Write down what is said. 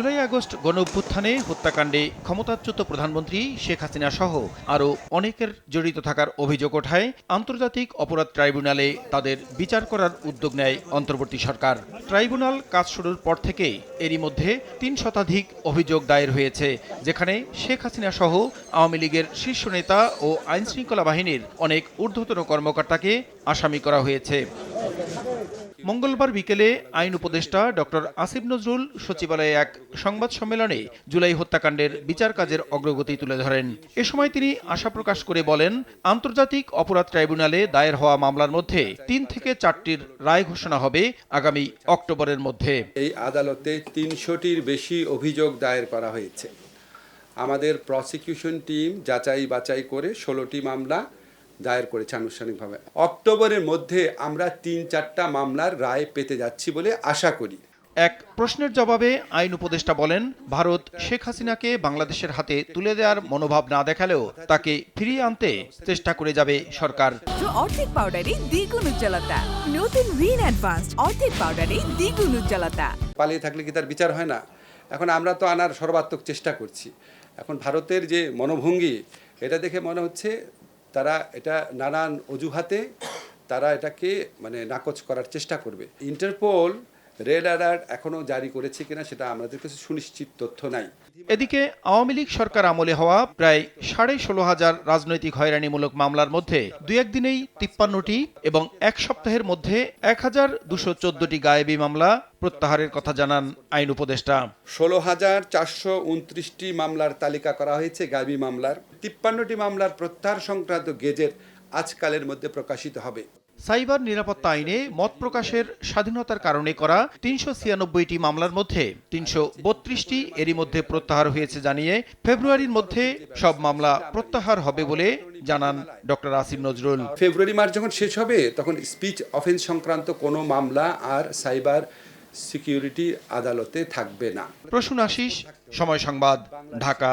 July August গণ অভ্যুত্থানে হত্যাকাণ্ডে ক্ষমতাচ্যুত প্রধানমন্ত্রী শেখ হাসিনা সহ আরও অনেকের জড়িত থাকার অভিযোগ ওঠায় আন্তর্জাতিক অপরাধ ট্রাইব্যুনালে তাদের বিচার করার উদ্যোগ নেয় অন্তর্বর্তী সরকার। ট্রাইব্যুনাল কাজ শুরুর পর থেকে এরই মধ্যে তিন শতাধিক অভিযোগ দায়ের হয়েছে, যেখানে শেখ হাসিনা সহ আওয়ামী লীগের শীর্ষ নেতা ও আইনশৃঙ্খলা বাহিনীর অনেক ঊর্ধ্বতন কর্মকর্তাকে আসামি করা হয়েছে। মঙ্গলবার বিকেলে আইন উপদেষ্টা ডক্টর আসিফ নজরুল সচিবালয়ে এক সংবাদ সম্মেলনে জুলাই হত্যাকাণ্ডের বিচার কাজের অগ্রগতি তুলে ধরেন। এ সময় তিনি আশা প্রকাশ করে বলেন, আন্তর্জাতিক অপরাধ ট্রাইব্যুনালে দায়ের হওয়া মামলার মধ্যে তিন থেকে চারটির রায় ঘোষণা হবে আগামী অক্টোবরের মধ্যে। এই আদালতে তিনশোটির বেশি অভিযোগ দায়ের করা হয়েছে। আমাদের প্রসিকিউশন টিম যাচাই বাছাই করে ষোলোটি মামলা দায়ের করেছে আনুষ্ঠানিকভাবে। অক্টোবরের মধ্যে আমরা তিন চারটা মামলার রায় পেতে যাচ্ছি বলে আশা করি। এক প্রশ্নের জবাবে আইন উপদেষ্টা বলেন ভারত শেখ হাসিনাকে বাংলাদেশের হাতে তুলে দেওয়ার মনোভাব না দেখালেও তাকে ফিরিয়ে আনতে চেষ্টা করে যাবে সরকার। অর্ধেক পাউডারে দ্বিগুণ উজ্জ্বলতা নতুন রিন অ্যাডভান্সড অর্ধেক পাউডারে দ্বিগুণ উজ্জ্বলতা। পালিয়ে থাকলে কি তার বিচার হয় না? এখন আমরা তো আনার সর্বাত্মক চেষ্টা করছি। এখন ভারতের যে মনোভঙ্গি এটা দেখে মনে হচ্ছে তারা এটা নানান অজুহাতে তারা এটাকে মানে নাকচ করার চেষ্টা করবে। ইন্টারপোল রেড অ্যালার্ট এখনও জারি করেছে কিনা সেটা আমাদের কাছে সুনিশ্চিত তথ্য নাই। এদিকে আওয়ামী লীগ সরকার আমলে হওয়া প্রায় সাড়ে ষোলো হাজার রাজনৈতিক হয়রানিমূলক মামলার মধ্যে দু একদিনেই তিপ্পান্নটি এবং এক সপ্তাহের মধ্যে এক হাজার দুশো চোদ্দটি গায়েবী মামলা প্রত্যাহারের কথা জানান আইন উপদেষ্টা। ষোলো হাজার চারশো উনত্রিশটি মামলার তালিকা করা হয়েছে গাবি মামলার। তিপ্পান্নটি মামলার প্রত্যাহার সংক্রান্ত গেজেট আজকালের মধ্যে প্রকাশিত হবে। সাইবার নিরাপত্তা আইনে মত প্রকাশের স্বাধীনতার কারণে করা তিনশো ছিয়ানব্বইটি মামলার মধ্যে তিনশো বত্রিশটি এরই মধ্যে প্রত্যাহার হয়েছে জানিয়ে ফেব্রুয়ারির মধ্যে সব মামলা প্রত্যাহার হবে বলে জানান ডক্টর আসিম নজরুল। ফেব্রুয়ারি মাস যখন শেষ হবে তখন স্পিচ অফেন্স সংক্রান্ত কোনো মামলা আর সাইবার সিকিউরিটি আদালতে থাকবে না। প্রসূন আশিস সময় সংবাদ ঢাকা।